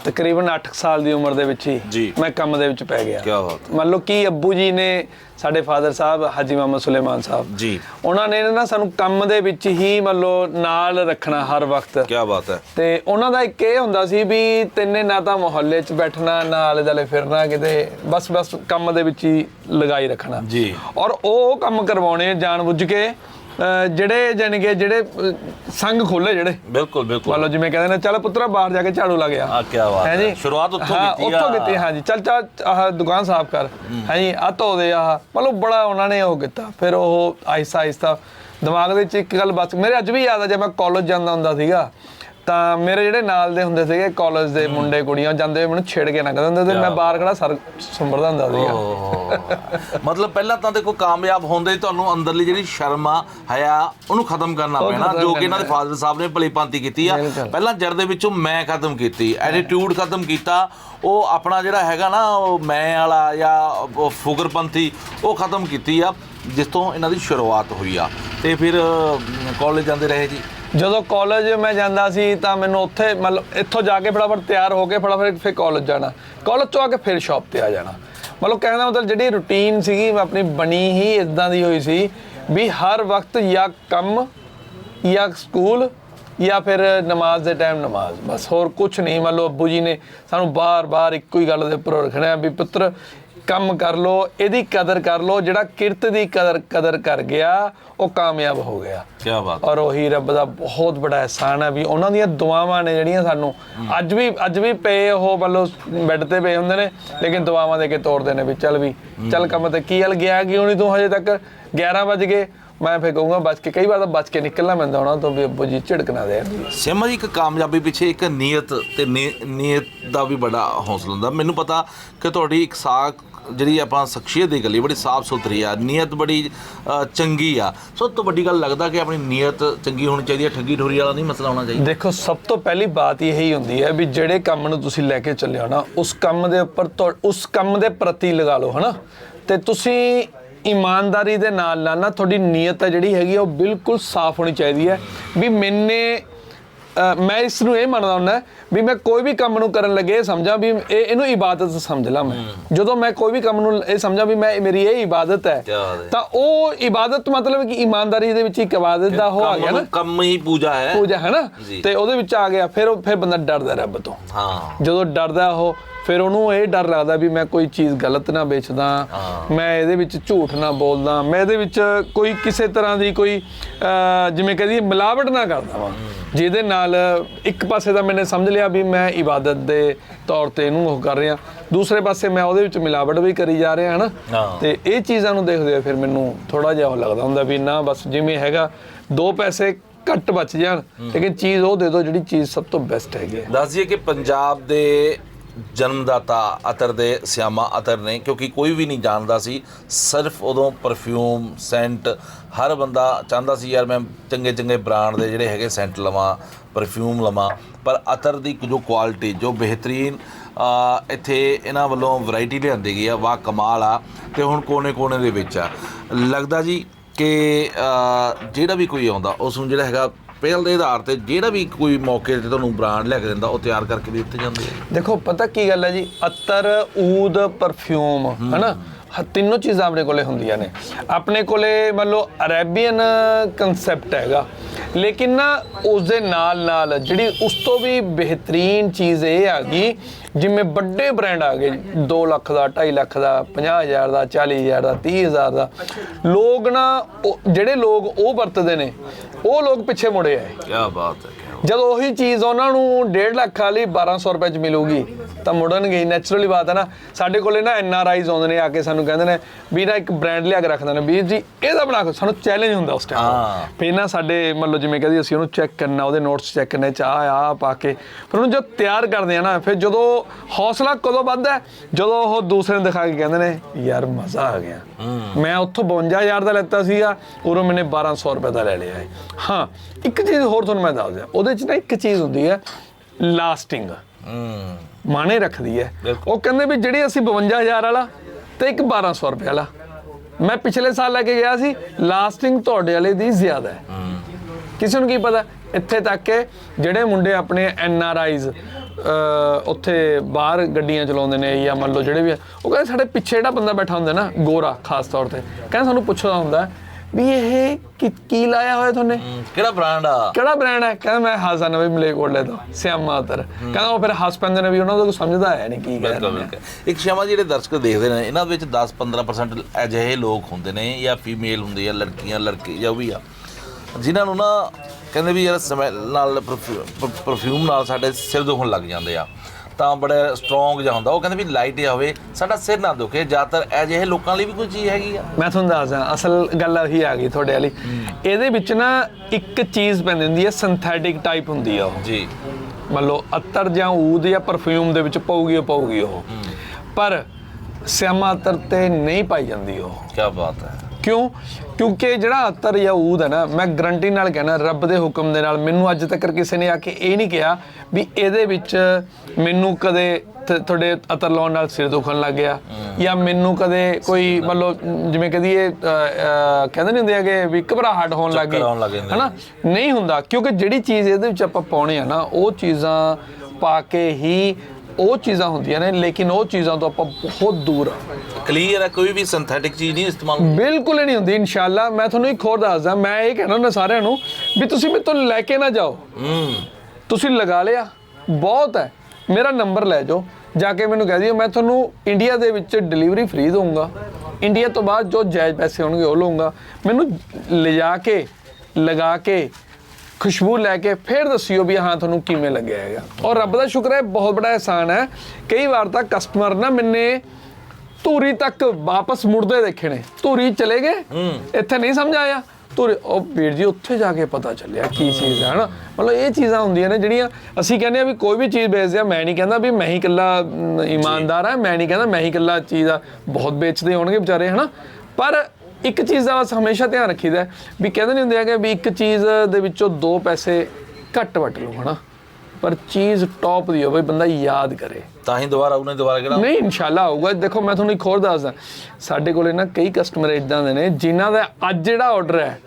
ਤਕਰੀਬਨ 8 ਸਾਲ ਦੀ ਉਮਰ ਦੇ ਵਿੱਚ। ਹੀ ਮੈਂ ਕੰਮ ਦੇ ਵਿੱਚ ਪੈ ਗਿਆ। ਕੀ ਬਾਤ ਮੰਨ ਲਓ ਕਿ ਅੱਬੂ ਜੀ ਨੇ ਸਾਡੇ ਫਾਦਰ ਸਾਹਿਬ ਹਾਜੀ ਮੁਹੰਮਦ ਸੁਲੇਮਾਨ ਸਾਹਿਬ। ਜੀ। ਉਹਨਾਂ ਨੇ ਨਾ ਸਾਨੂੰ ਕੰਮ ਦੇ ਵਿੱਚ ਹੀ ਮੰਨ ਲਓ ਨਾਲ ਰੱਖਣਾ ਹਰ ਵਕਤ। ਕੀ ਬਾਤ ਹੈ। ਤੇ ਉਹਨਾਂ ਦਾ ਇੱਕ ਇਹ ਹੁੰਦਾ ਸੀ ਵੀ ਤੈਨੇ ਨਾ ਤਾਂ ਮੁਹੱਲੇ 'ਚ ਬੈਠਣਾ ਨਾ ਆਲੇ ਦੁਆਲੇ ਫਿਰਨਾ ਕਿਤੇ ਬਸ ਬਸ ਕੰਮ ਦੇ ਵਿੱਚ ਹੀ ਲਗਾਈ ਰੱਖਣਾ। ਜੀ। ਔਰ ਉਹ ਕੰਮ ਕਰਵਾਉਣੇ ਜਾਣਬੁੱਝ ਕੇ ਅਹ ਜਿਹੜੇ ਜਾਣੀ ਕਿ ਜਿਹੜੇ ਸੰਗ ਖੋਲੇ ਜਿਹੜੇ। ਬਿਲਕੁਲ ਮੰਨ ਬਿਲਕੁਲ ਲਓ ਜਿਵੇਂ ਕਹਿੰਦੇ ਨੇ ਚੱਲ ਪੁੱਤਰਾ ਬਾਹਰ ਜਾ ਕੇ ਝਾੜੂ ਲਾ ਗਿਆ ਆ। ਕੀ ਬਾਤ ਹੈਂ ਹੈ। ਜੀ? ਸ਼ੁਰੂਆਤ ਉੱਥੋਂ ਹਾਂ, ਕੀਤੀ ਆ। ਉੱਥੋਂ ਕੀਤੀ ਹਾਂਜੀ ਚੱਲ ਚੱਲ ਆਹ ਦੁਕਾਨ ਸਾਫ਼ ਕਰ। ਹਾਂਜੀ ਆ ਧੋ ਦੇ ਆਹ। ਮਤਲਬ ਬੜਾ ਉਹਨਾਂ ਨੇ ਉਹ ਕੀਤਾ। ਫਿਰ ਉਹ ਆਹਿਸਤਾ ਆਹਿਸਤਾ ਦਿਮਾਗ ਦੇ ਵਿੱਚ ਇੱਕ ਗੱਲ ਬਸ ਮੇਰੇ ਅੱਜ ਵੀ ਯਾਦ ਆ ਜਦ ਮੈਂ ਕਾਲਜ ਜਾਂਦਾ ਹੁੰਦਾ ਸੀਗਾ। ਤਾਂ ਮੇਰੇ ਜਿਹੜੇ ਨਾਲ ਦੇ ਹੁੰਦੇ ਸੀਗੇ ਕਾਲਜ ਦੇ ਮੁੰਡੇ ਕੁੜੀਆਂ ਜਾਂਦੇ ਮੈਨੂੰ ਛੇੜ ਕੇ ਨਾ ਕਹਿੰਦੇ ਹੁੰਦੇ ਤੇ ਮੈਂ ਬਾਹਰ ਖੜਾ ਸਰ ਸੁੰਬਰਦਾ ਹੁੰਦਾ ਸੀਗਾ। ਮਤਲਬ ਪਹਿਲਾਂ ਤਾਂ ਦੇਖੋ ਕਾਮਯਾਬ ਹੁੰਦੇ ਹੀ ਤੁਹਾਨੂੰ ਅੰਦਰਲੀ ਜਿਹੜੀ ਸ਼ਰਮ ਆ ਹਯਾ ਉਹਨੂੰ ਖਤਮ ਕਰਨਾ ਪੈਣਾ ਜੋ ਕਿ ਇਹਨਾਂ ਦੇ ਫਾਦਰ ਸਾਹਿਬ ਨੇ ਭਲੀ ਭਾਂਤੀ ਕੀਤੀ ਆ। ਪਹਿਲਾਂ ਜੜ ਦੇ ਵਿੱਚੋਂ ਮੈਂ ਖਤਮ ਕੀਤੀ ਐਟੀਟਿਊਡ ਖਤਮ ਕੀਤਾ ਉਹ ਆਪਣਾ ਜਿਹੜਾ ਹੈਗਾ ਨਾ ਉਹ ਮੈਂ ਵਾਲਾ ਜਾਂ ਫੁਕਰਪੰਥੀ ਉਹ ਖਤਮ ਕੀਤੀ ਆ। ਜਿਸ ਤੋਂ ਇਹਨਾਂ ਦੀ ਸ਼ੁਰੂਆਤ ਹੋਈ ਆ। ਤੇ ਫਿਰ ਕਾਲਜ ਜਾਂਦੇ ਰਹੇ ਜੀ? ਜਦੋਂ ਕਾਲਜ ਮੈਂ ਜਾਂਦਾ ਸੀ ਤਾਂ ਮੈਨੂੰ ਉੱਥੇ ਮਤਲਬ ਇੱਥੋਂ ਜਾ ਕੇ ਫਟਾਫਟ ਤਿਆਰ ਹੋ ਕੇ ਫਟਾਫਟ ਫਿਰ ਕਾਲਜ ਜਾਣਾ। ਕਾਲਜ ਤੋਂ ਆ ਕੇ ਫਿਰ ਸ਼ਾਪ ਤੇ ਆ ਜਾਣਾ। ਮਤਲਬ ਕਹਿਣ ਦਾ ਮਤਲਬ ਜਿਹੜੀ ਰੁਟੀਨ ਸੀਗੀ ਆਪਣੀ ਬਣੀ ਹੀ ਇਦਾਂ ਦੀ ਹੋਈ ਸੀ ਵੀ ਹਰ ਵਕਤ ਜਾਂ ਕੰਮ ਜਾਂ ਸਕੂਲ ਜਾਂ ਫਿਰ ਨਮਾਜ਼ ਦੇ ਟਾਈਮ ਨਮਾਜ਼। ਬਸ ਹੋਰ ਕੁਝ ਨਹੀਂ। ਮੰਨ ਲਓ ਅੱਬੂ ਜੀ ਨੇ ਸਾਨੂੰ ਬਾਰ-ਬਾਰ ਇੱਕੋ ਹੀ ਗੱਲ ਦੇ ਉੱਪਰ ਰੱਖਣਾ ਵੀ ਪੁੱਤਰ ਕੰਮ ਕਰ ਲੋ ਇਹਦੀ ਕਦਰ ਕਰ ਲੋ ਜਿਹੜਾ ਕਿਰਤ ਦੀ ਕਦਰ ਕਦਰ ਕਰ ਗਿਆ ਉਹ ਕਾਮਯਾਬ ਹੋ ਗਿਆ। ਕੀ ਬਾਤ। ਔਰ ਉਹੀ ਰੱਬ ਦਾ ਬਹੁਤ ਬੜਾ ਅਹਿਸਾਨ ਹੈ ਵੀ ਉਹਨਾਂ ਦੀਆਂ ਦੁਆਵਾਂ ਨੇ ਜਿਹੜੀਆਂ ਸਾਨੂੰ ਅੱਜ ਵੀ ਅੱਜ ਵੀ ਪਏ ਉਹ ਮਤਲਬ ਬੈੱਡ ਤੇ ਪਏ ਹੁੰਦੇ ਨੇ ਲੇਕਿਨ ਦੁਆਵਾਂ ਦੇ ਕੇ ਤੋੜਦੇ ਨੇ ਵੀ ਚੱਲ ਵੀ ਚੱਲ ਕੰਮ ਤੇ ਕੀ ਹਲ ਗਿਆ ਕਿਉਂ ਨਹੀਂ ਤੂੰ ਹਜੇ ਤੱਕ? 11 ਵਜ ਗਏ ਮੈਂ ਫੇਰ ਕਹੂੰਗਾ ਬਚ ਕੇ ਕਈ ਵਾਰ ਤਾਂ ਬਚ ਕੇ ਨਿਕਲਣਾ ਪੈਂਦਾ ਉਹਨਾਂ ਤੋਂ ਵੀ ਅੱਬੂ ਜੀ ਝਿੜਕਣਾ ਦੇ ਸਿਮਾ ਜੀ ਇੱਕ ਕਾਮਯਾਬੀ ਪਿੱਛੇ ਇੱਕ ਨੀਅਤ ਤੇ ਨੀਅਤ ਦਾ ਵੀ ਬੜਾ ਹੌਸਲਾ ਹੁੰਦਾ। ਮੈਨੂੰ ਪਤਾ ਕਿ ਤੁਹਾਡੀ ਇੱਕ ਸਾਖ ਜਿਹੜੀ ਆਪਾਂ ਸ਼ਖਸੀਅਤ ਦੀ ਗੱਲੀ ਬੜੀ ਸਾਫ਼ ਸੁਥਰੀ ਆ ਨੀਅਤ ਬੜੀ ਚੰਗੀ ਆ। ਸਭ ਤੋਂ ਵੱਡੀ ਗੱਲ ਲੱਗਦਾ ਕਿ ਆਪਣੀ ਨੀਅਤ ਚੰਗੀ ਹੋਣੀ ਚਾਹੀਦੀ ਹੈ ਠੱਗੀ ਠੋਰੀ ਵਾਲਾ ਨਹੀਂ ਮਸਲਾ ਹੋਣਾ ਚਾਹੀਦਾ। ਦੇਖੋ ਸਭ ਤੋਂ ਪਹਿਲੀ ਬਾਤ ਇਹੀ ਹੁੰਦੀ ਹੈ ਵੀ ਜਿਹੜੇ ਕੰਮ ਨੂੰ ਤੁਸੀਂ ਲੈ ਕੇ ਚੱਲੇ ਨਾ ਉਸ ਕੰਮ ਦੇ ਉੱਪਰ ਤੁਹਾ- ਉਸ ਕੰਮ ਦੇ ਪ੍ਰਤੀ ਲਗਾ ਲਓ ਹਨਾ? ਤੇ ਤੁਸੀਂ ਇਮਾਨਦਾਰੀ ਦੇ ਨਾਲ ਨਾਲ ਨਾ ਤੁਹਾਡੀ ਨੀਅਤ ਹੈ ਜਿਹੜੀ ਹੈਗੀ ਆ, ਉਹ ਬਿਲਕੁਲ ਸਾਫ਼ ਹੋਣੀ ਚਾਹੀਦੀ ਹੈ ਵੀ ਮੈਨੇ ਮੈਂ ਇਸ ਨੂੰ ਇਹ ਮੰਨਦਾ ਹੁੰਦਾ ਵੀ ਮੈਂ ਕੋਈ ਵੀ ਕੰਮ ਨੂੰ ਕਰਨ ਲੱਗੇ ਸਮਝਾਂ ਵੀ ਇਹ ਇਹਨੂੰ ਇਬਾਦਤ ਸਮਝ ਲਾਂ ਮੈਂ। ਜਦੋਂ ਮੈਂ ਕੋਈ ਵੀ ਕੰਮ ਨੂੰ ਇਹ ਸਮਝਾਂ ਵੀ ਮੈਂ ਮੇਰੀ ਇਹ ਇਬਾਦਤ ਹੈ। ਤਾਂ ਉਹ ਇਬਾਦਤ ਮਤਲਬ ਕਿ ਇਮਾਨਦਾਰੀ ਦੇ ਵਿੱਚ ਇੱਕ ਇਬਾਦਤ ਦਾ ਹੋ ਆ ਗਿਆ ਨਾ। ਕੰਮ ਹੀ ਪੂਜਾ ਹੈ। ਪੂਜਾ ਹੈ ਨਾ। ਤੇ ਉਹਦੇ ਵਿੱਚ ਆ ਗਿਆ ਫਿਰ ਫਿਰ ਬੰਦਾ ਡਰਦਾ ਰੱਬ ਤੋਂ। ਹਾਂ। ਜਦੋਂ ਡਰਦਾ ਉਹ ਫਿਰ ਉਹਨੂੰ ਇਹ ਡਰ ਲੱਗਦਾ ਵੀ ਮੈਂ ਕੋਈ ਚੀਜ਼ ਗਲਤ ਨਾ ਵੇਚਦਾ ਮੈਂ ਇਹਦੇ ਵਿੱਚ ਝੂਠ ਨਾ ਬੋਲਦਾ ਮੈਂ ਇਹਦੇ ਵਿੱਚ ਕੋਈ ਕਿਸੇ ਤਰ੍ਹਾਂ ਦੀ ਕੋਈ ਜਿਵੇਂ ਕਹਦੀ ਮਿਲਾਵਟ ਨਾ ਕਰਦਾ ਵਾਂ। ਜਿਹਦੇ ਨਾਲ ਇੱਕ ਪਾਸੇ ਤਾਂ ਮੈਨੇ ਸਮਝ ਲਿਆ ਵੀ ਮੈਂ ਇਬਾਦਤ ਦੇ ਤੌਰ ਤੇ ਇਹਨੂੰ ਉਹ ਕਰ ਰਿਹਾ ਦੂਸਰੇ ਪਾਸੇ ਮੈਂ ਉਹਦੇ ਵਿੱਚ ਮਿਲਾਵਟ ਵੀ ਕਰੀ ਜਾ ਰਿਹਾ ਹਨਾ? ਹਾਂ। ਤੇ ਇਹ ਚੀਜ਼ਾਂ ਨੂੰ ਦੇਖਦੇ ਹੋਏ ਫਿਰ ਮੈਨੂੰ ਥੋੜਾ ਜਿਹਾ ਉਹ ਲੱਗਦਾ ਹੁੰਦਾ ਵੀ ਨਾ ਬਸ ਜਿਵੇਂ ਹੈਗਾ ਦੋ ਪੈਸੇ ਘੱਟ ਬਚ ਜਾਣ ਲੇਕਿਨ ਚੀਜ਼ ਉਹ ਦੇ ਦਿਓ ਜਿਹੜੀ ਚੀਜ਼ ਸਭ ਤੋਂ ਬੈਸਟ ਹੈਗੀ ਹੈ। ਦੱਸ ਦਈਏ ਕਿ ਪੰਜਾਬ ਦੇ ਜਨਮਦਾਤਾ ਅਤਰ ਦੇ ਸਿਆਮਾ ਅਤਰ ਨੇ, ਕਿਉਂਕਿ ਕੋਈ ਵੀ ਨਹੀਂ ਜਾਣਦਾ ਸੀ। ਸਿਰਫ ਉਦੋਂ ਪਰਫਿਊਮ ਸੈਂਟ ਹਰ ਬੰਦਾ ਚਾਹੁੰਦਾ ਸੀ, ਯਾਰ ਮੈਂ ਚੰਗੇ ਚੰਗੇ ਬ੍ਰਾਂਡ ਦੇ ਜਿਹੜੇ ਹੈਗੇ ਸੈਂਟ ਲਵਾਂ ਪਰਫਿਊਮ ਲਵਾਂ। ਪਰ ਅਤਰ ਦੀ ਜੋ ਕੁਆਲਿਟੀ ਜੋ ਬਿਹਤਰੀਨ ਇੱਥੇ ਇਹਨਾਂ ਵੱਲੋਂ ਵੈਰਾਈਟੀ ਲਿਆਂਦੀ ਗਈ ਆ, ਵਾਹ ਕਮਾਲ ਆ, ਤੇ ਹੁਣ ਕੋਨੇ-ਕੋਨੇ ਦੇ ਵਿੱਚ ਆ। ਲੱਗਦਾ ਜੀ ਕਿ ਜਿਹੜਾ ਵੀ ਕੋਈ ਆਉਂਦਾ, ਉਸ ਨੂੰ ਜਿਹੜਾ ਹੈਗਾ ਪਹਿਲ ਦੇ ਆਧਾਰ ਤੇ ਜਿਹੜਾ ਵੀ ਕੋਈ ਮੌਕੇ ਤੇ ਤੁਹਾਨੂੰ ਬ੍ਰਾਂਡ ਲੈ ਕੇ ਦਿੰਦਾ ਉਹ ਤਿਆਰ ਕਰਕੇ ਵੀ ਦਿੱਤੇ ਜਾਂਦੇ ਆ। ਦੇਖੋ ਪਤਾ ਕੀ ਗੱਲ ਹੈ ਜੀ? ਅਤਰ ਊਦ ਪਰਫਿਊਮ ਹਨਾ? ਹ- ਤਿੰਨੋਂ ਚੀਜ਼ਾਂ ਆਪਣੇ ਕੋਲੇ ਹੁੰਦੀਆਂ ਨੇ। ਆਪਣੇ ਕੋਲੇ ਮੰਨ ਲਓ ਅਰੇਬੀਅਨ ਕਨਸੈਪਟ ਹੈਗਾ। ਲੇਕਿਨ ਨਾ ਉਸ ਦੇ ਨਾਲ ਨਾਲ ਜਿਹੜੀ ਉਸ ਤੋਂ ਵੀ ਬਿਹਤਰੀਨ ਚੀਜ਼ ਇਹ ਆ ਗਈ ਜਿਵੇਂ ਵੱਡੇ ਬ੍ਰਾਂਡ ਆ ਗਏ 2 ਲੱਖ ਦਾ 2.5 ਲੱਖ ਦਾ 50000 ਦਾ 40000 ਦਾ 30000 ਦਾ। ਲੋਕ ਨਾ ਉਹ- ਜਿਹੜੇ ਲੋਕ ਉਹ ਵਰਤਦੇ ਨੇ ਉਹ ਲੋਕ ਪਿੱਛੇ ਮੁੜੇ ਆਏ। ਕੀ ਬਾਤ ਹੈ ਜਦੋਂ ਉਹੀ ਚੀਜ਼ ਉਹਨਾਂ ਨੂੰ 1.5 ਲੱਖ ਵਾਲੀ 1200 ਰੁਪਏ ਚ ਮਿਲੂਗੀ ਤਾਂ ਮੁੜਨਗੇ ਨੈਚੁਰਲੀ ਬਾਤ ਹੈ ਨਾ। ਸਾਡੇ ਕੋਲੇ ਨਾ ਐਨ ਆਰ ਆਈਜ਼ ਆਉਂਦੇ ਨੇ ਆ ਕੇ ਸਾਨੂੰ ਕਹਿੰਦੇ ਨੇ ਵੀ ਨਾ ਇੱਕ ਬ੍ਰਾਂਡ ਲਿਆ ਕੇ ਰੱਖ ਦਿੰਦੇ ਨੇ। ਵੀਰ ਜੀ ਇਹਦਾ ਬਣਾ ਕੇ ਸਾਨੂੰ ਚੈਲੰਜ ਹੁੰਦਾ ਉਸ। ਟਾਈਮ ਫਿਰ ਨਾ ਸਾਡੇ ਮੰਨ ਲਓ ਜਿਵੇਂ ਕਹਦੀ ਅਸੀਂ ਉਹਨੂੰ ਚੈੱਕ ਕਰਨਾ ਉਹਦੇ ਨੋਟਸ ਚੈੱਕ ਕਰਨੇ ਚਾਹ ਆ ਪਾ ਕੇ। ਫਿਰ ਉਹਨੂੰ ਜਦ ਤਿਆਰ ਕਰਦੇ ਆ ਨਾ ਫਿਰ ਜਦੋਂ ਹੌਸਲਾ ਕਦੋਂ ਵੱਧਦਾ? ਜਦੋਂ ਉਹ ਦੂਸਰੇ ਨੂੰ ਦਿਖਾ ਕੇ ਕਹਿੰਦੇ ਨੇ ਯਾਰ ਮਜ਼ਾ ਆ ਗਿਆ। ਮੈਂ ਉੱਥੋਂ 52000 ਦਾ ਲੈਤਾ ਸੀਗਾ ਉਰੋਂ ਮੈਨੇ 1200 ਰੁਪਏ ਦਾ ਲੈ ਲਿਆ ਹੈ। ਹਾਂ ਇੱਕ ਚੀਜ਼ ਹੋਰ ਤੁਹਾਨੂੰ ਮੈਂ ਦੱਸ ਦਿਆਂ ਉਹਦੇ 'ਚ ਨਾ ਇੱਕ ਚੀਜ਼ ਹੁੰਦੀ ਹੈ ਲਾਸਟਿੰਗ ਹੂੰ। ਮਾਣੇ ਰੱਖਦੀ ਹੈ। ਉਹ ਕਹਿੰਦੇ ਵੀ ਜਿਹੜੀ ਅਸੀਂ 52000 ਵਾਲਾ ਤੇ ਇੱਕ 1200 ਰੁਪਏ ਵਾਲਾ ਮੈਂ ਪਿਛਲੇ ਸਾਲ ਲੈ ਕੇ ਗਿਆ ਸੀ ਲਾਸਟਿੰਗ ਤੁਹਾਡੇ ਵਾਲੇ ਦੀ ਜ਼ਿਆਦਾ ਹੈ। ਕਿਸੇ ਨੂੰ ਕੀ ਪਤਾ? ਇੱਥੇ ਤੱਕ ਕਿ ਜਿਹੜੇ ਮੁੰਡੇ ਆਪਣੇ ਐਨ ਆਰ ਆਈਜ਼ ਉੱਥੇ ਬਾਹਰ ਗੱਡੀਆਂ ਚਲਾਉਂਦੇ ਨੇ ਜਾਂ ਮੰਨ ਲਓ ਜਿਹੜੇ ਵੀ ਆ, ਉਹ ਕਹਿੰਦੇ ਸਾਡੇ ਪਿੱਛੇ ਜਿਹੜਾ ਬੰਦਾ ਬੈਠਾ ਹੁੰਦਾ ਨਾ ਗੋਰਾ ਖਾਸ ਤੌਰ ਤੇ ਕਹਿੰਦਾ ਸਾਨੂੰ ਪੁੱਛਦਾ ਹੁੰਦਾ ਵੀ ਇਹ ਕੀ ਕੀ ਲਾਇਆ ਹੋਇਆ ਤੁਹਾਨੇ? ਕਿਹੜਾ ਬ੍ਰਾਂਡ ਆ? ਕਿਹੜਾ ਬ੍ਰਾਂਡ ਹੈ ਕਹਿੰਦਾ ਮੈਂ ਹਾਜ਼ਾ ਨਵੇਂ ਮਲੇਕੋਟਲੇ ਤੋਂ ਸਿਆਮਾ ਅਤਰ ਕਹਿੰਦਾ ਉਹ ਫਿਰ ਹੱਸ ਪੈਂਦੇ ਨੇ ਵੀ ਉਹਨਾਂ ਦਾ ਸਮਝਦਾ ਹੈ ਨਹੀਂ ਕੀ ਬਿਲਕੁਲ ਬਿਲਕੁਲ। ਇੱਕ ਸ਼ਮਾ ਜਿਹੜੇ ਦਰਸ਼ਕ ਦੇਖਦੇ ਨੇ ਇਹਨਾਂ ਵਿੱਚ 10-15% ਅਜਿਹੇ ਲੋਕ ਹੁੰਦੇ ਨੇ ਜਾਂ ਫੀਮੇਲ ਹੁੰਦੇ ਆ ਲੜਕੀਆਂ ਲੜਕੇ ਜਾਂ ਉਹ ਵੀ ਆ ਜਿਨ੍ਹਾਂ ਨੂੰ ਨਾ ਕਹਿੰਦੇ ਵੀ ਯਾਰ ਸਮੈਲ ਨਾਲ ਪਰਫਿਊਮ ਨਾਲ ਸਾਡੇ ਸਿਰ ਦੁਖਣ ਲੱਗ ਜਾਂਦੇ ਆ। ਤਾਂ ਬੜਾ ਸਟਰੋਂਗ ਜਿਹਾ ਹੁੰਦਾ। ਉਹ ਕਹਿੰਦੇ ਵੀ ਲਾਈਟ ਹੋਵੇ ਸਾਡਾ ਸਿਰ ਨਾ ਦੁਖੇ। ਜ਼ਿਆਦਾਤਰ ਅਜਿਹੇ ਲੋਕਾਂ ਲਈ ਵੀ ਕੋਈ ਚੀਜ਼ ਹੈਗੀ ਆ। ਮੈਂ ਤੁਹਾਨੂੰ ਦੱਸਦਾ ਅਸਲ ਗੱਲ ਇਹੀ ਆ ਗਈ ਤੁਹਾਡੇ ਵਾਲੀ। ਇਹਦੇ ਵਿੱਚ ਨਾ ਇੱਕ ਚੀਜ਼ ਪੈਂਦੀ ਹੁੰਦੀ ਹੈ ਸਿੰਥੈਟਿਕ ਟਾਈਪ ਹੁੰਦੀ ਆ ਉਹ। ਜੀ। ਮੰਨ ਲਓ ਅਤਰ ਜਾਂ ਊਦ ਜਾਂ ਪਰਫਿਊਮ ਦੇ ਵਿੱਚ ਪਊਗੀ ਉਹ ਪਊਗੀ ਉਹ। ਪਰ ਸਿਆਮਾ ਅਤਰ ਤੇ ਨਹੀਂ ਪਾਈ ਜਾਂਦੀ ਉਹ। ਕੀ ਬਾਤ ਹੈ। ਕਿਉਂ? ਕਿਉਂਕਿ ਜਿਹੜਾ ਅਤਰ ਊਦ ਹੈ ਨਾ ਮੈਂ ਗਰੰਟੀ ਨਾਲ ਕਹਿਣਾ ਰੱਬ ਦੇ ਹੁਕਮ ਦੇ ਨਾਲ ਮੈਨੂੰ ਅੱਜ ਤੱਕ ਕਿਸੇ ਨੇ ਆ ਕੇ ਇਹ ਨਹੀਂ ਕਿਹਾ ਵੀ ਇਹਦੇ ਵਿੱਚ ਮੈਨੂੰ ਕਦੇ ਤੁਹਾਡੇ ਅਤਰ ਲਾਉਣ ਨਾਲ ਸਿਰ ਦੁਖਣ ਲੱਗ ਗਿਆ ਜਾਂ ਮੈਨੂੰ ਕਦੇ ਕੋਈ ਮੰਨ ਲਓ ਜਿਵੇਂ ਕਹਦੀ ਇਹ ਕਹਿੰਦੇ ਨਹੀਂ ਹੁੰਦੇ ਹੈਗੇ ਵੀ ਘਬਰਾਹਟ ਹੋਣ ਲੱਗ ਗਈ। ਹਨਾ? ਨਹੀਂ ਹੁੰਦਾ ਕਿਉਂਕਿ ਜਿਹੜੀ ਚੀਜ਼ ਇਹਦੇ ਵਿੱਚ ਆਪਾਂ ਪਾਉਣੇ ਆ ਨਾ ਉਹ ਚੀਜ਼ਾਂ ਪਾ ਕੇ ਹੀ ਉਹ ਚੀਜ਼ਾਂ ਹੁੰਦੀਆਂ ਨੇ ਲੇਕਿਨ ਉਹ ਚੀਜ਼ਾਂ ਤੋਂ ਆਪਾਂ ਬਹੁਤ ਦੂਰ ਆ। ਕਲੀਅਰ ਹੈ ਕੋਈ ਵੀ ਸਿੰਥੈਟਿਕ ਚੀਜ਼ ਨਹੀਂ ਇਸਤੇਮਾਲ ਬਿਲਕੁਲ ਨਹੀਂ ਹੁੰਦੀ ਇਨਸ਼ਾਅੱਲਾ। ਮੈਂ ਤੁਹਾਨੂੰ ਇੱਕ ਹੋਰ ਦੱਸਦਾ ਮੈਂ ਇਹ ਕਹਿਣਾ ਹੁੰਦਾ ਸਾਰਿਆਂ ਨੂੰ ਵੀ ਤੁਸੀਂ ਮੇਰੇ ਤੋਂ ਲੈ ਕੇ ਨਾ ਜਾਓ। ਹੂੰ। ਤੁਸੀਂ ਲਗਾ ਲਿਆ ਬਹੁਤ ਹੈ। ਮੇਰਾ ਨੰਬਰ ਲੈ ਜਾਓ ਜਾ ਕੇ ਮੈਨੂੰ ਕਹਿ ਦਿਓ ਮੈਂ ਤੁਹਾਨੂੰ ਇੰਡੀਆ ਦੇ ਵਿੱਚ ਡਿਲੀਵਰੀ ਫ੍ਰੀ ਦਊਂਗਾ। ਇੰਡੀਆ ਤੋਂ ਬਾਅਦ ਜੋ ਜਾਇਜ਼ ਪੈਸੇ ਹੋਣਗੇ ਉਹ ਲਊਂਗਾ। ਮੈਨੂੰ ਲਿਜਾ ਕੇ ਲਗਾ ਕੇ ਖੁਸ਼ਬੂ ਲੈ ਕੇ ਫਿਰ ਦੱਸਿਓ ਵੀ ਹਾਂ ਤੁਹਾਨੂੰ ਕਿਵੇਂ ਲੱਗਿਆ ਹੈਗਾ। ਔਰ ਰੱਬ ਦਾ ਸ਼ੁਕਰ ਹੈ ਬਹੁਤ ਬੜਾ ਇਹਸਾਨ ਹੈ। ਕਈ ਵਾਰ ਤਾਂ ਕਸਟਮਰ ਨਾ ਮੈਨੇ ਧੂਰੀ ਤੱਕ ਵਾਪਸ ਮੁੜਦੇ ਦੇਖੇ ਨੇ। ਧੂਰੀ ਚਲੇ ਗਏ। ਇੱਥੇ ਨਹੀਂ ਸਮਝ ਆਇਆ। ਧੂਰੀ ਉਹ ਵੀਰ ਜੀ ਉੱਥੇ ਜਾ ਕੇ ਪਤਾ ਚੱਲਿਆ ਕੀ ਚੀਜ਼ ਹੈ ਹਨਾ? ਮਤਲਬ ਇਹ ਚੀਜ਼ਾਂ ਹੁੰਦੀਆਂ ਨੇ ਜਿਹੜੀਆਂ ਅਸੀਂ ਕਹਿੰਦੇ ਆ ਵੀ ਕੋਈ ਵੀ ਚੀਜ਼ ਵੇਚਦੇ ਆ ਮੈਂ ਨਹੀਂ ਕਹਿੰਦਾ ਵੀ ਮੈਂ ਹੀ ਇਕੱਲਾ ਇਮਾਨਦਾਰ ਆ ਮੈਂ ਨਹੀਂ ਕਹਿੰਦਾ ਮੈਂ ਹੀ ਇਕੱਲਾ ਚੀਜ਼ ਆ ਬਹੁਤ ਵੇਚਦੇ ਹੋਣਗੇ ਵਿਚਾਰੇ ਹਨਾ? ਪਰ ਇੱਕ ਚੀਜ਼ ਦਾ ਬਸ ਹਮੇਸ਼ਾ ਧਿਆਨ ਰੱਖੀਦਾ ਵੀ ਕਹਿੰਦੇ ਨਹੀਂ ਹੁੰਦੇ ਹੈਗੇ ਵੀ ਇੱਕ ਚੀਜ਼ ਦੇ ਵਿੱਚੋਂ ਦੋ ਪੈਸੇ ਘੱਟ ਵਟ ਲਓ ਹਨਾ? ਪਰ ਚੀਜ਼ ਟੌਪ ਦੀ ਹੋਵੇ ਬੰਦਾ ਯਾਦ ਕਰੇ। ਤਾਂ ਹੀ ਦੁਬਾਰਾ ਉਹਨੇ ਦੁਬਾਰਾ ਕਿਹੜਾ? ਨਹੀਂ ਇਨਸ਼ਾਅੱਲਾ ਆਊਗਾ। ਦੇਖੋ ਮੈਂ ਤੁਹਾਨੂੰ ਇੱਕ ਹੋਰ ਦੱਸਦਾ। ਸਾਡੇ ਕੋਲੇ ਨਾ ਕਈ ਕਸਟਮਰ ਇਦਾਂ ਦੇ ਨੇ ਜਿਨ੍ਹਾਂ ਦਾ ਅੱਜ ਜਿਹੜਾ ਆਰਡਰ ਹੈ